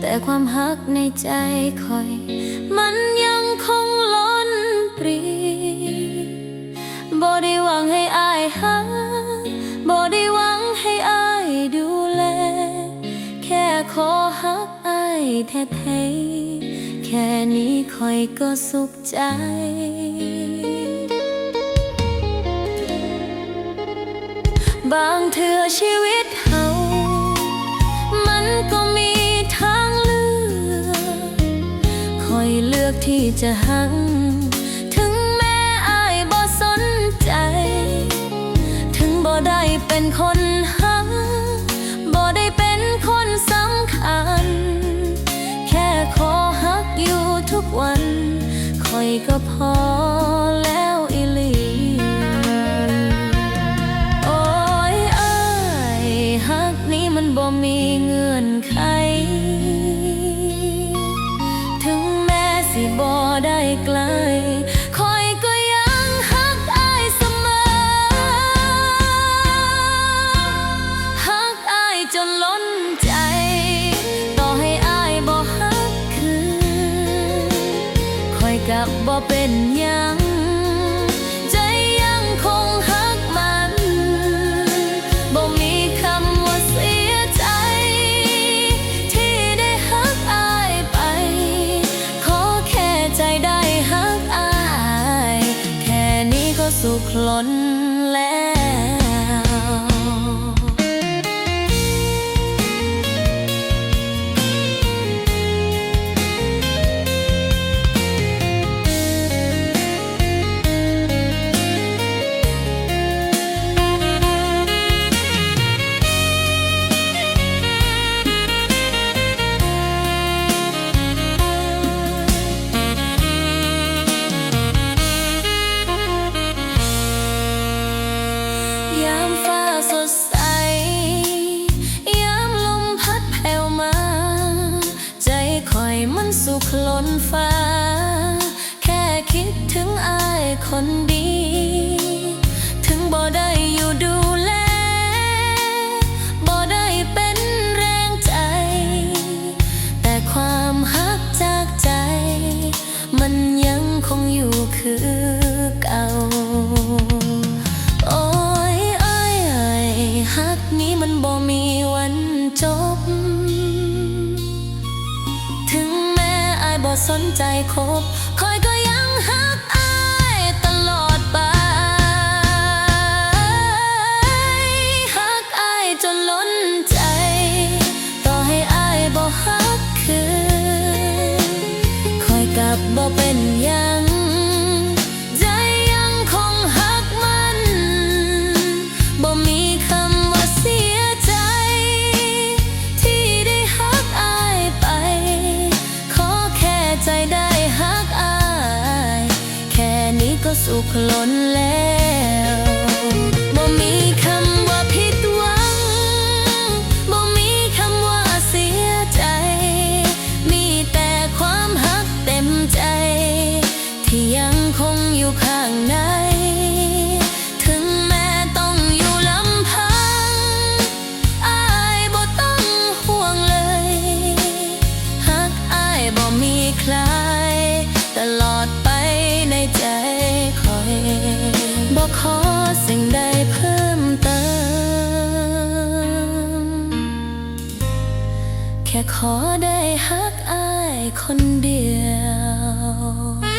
แต่ความฮักในใจคอย มันยังคงล้นปรีบ่ได้หวังให้อายหักบ่ได้หวังให้อายดูแล แค่ขอฮักอายแท้ๆแค่นี้คอยก็สุขใจบางเถื่อชีวิต จะหัง ถึงแม้อายบ่สนใจ ถึงบ่ได้เป็นคนหักบ่ได้เป็นคนสำคัญ แค่ขอฮักอยู่ทุกวันคอยก็พอแล้วอีหลีโอ้ยอ้ยฮักนี้มันบ่มีเงื่อนไข ได้ไกล สุขล้นแล คนดี ถึงบ่ได้อยู่ดูแล บ่ได้เป็นแรงใจ แต่ความฮักจากใจ มันยังคงอยู่คือเก่า โอ้ยเอ้ยเอ้ยฮักนี้มันบ่มีวันจบ ถึงแม้อายบ่สนใจคบคอย ก็สุขล้นแล้วบ่มีคำว่าผิดหวังบ่มีคำว่าเสียใจ มีแต่ความฮักเต็มใจ ที่ยังคงอยู่ข้างใน ถึงแม้ต้องอยู่ลำพังอายบ่ต้องห่วงเลยฮักอายบ่มีใคร สิ่งใดเพิ่มเติม แค่ขอได้ฮักอายคนเดียว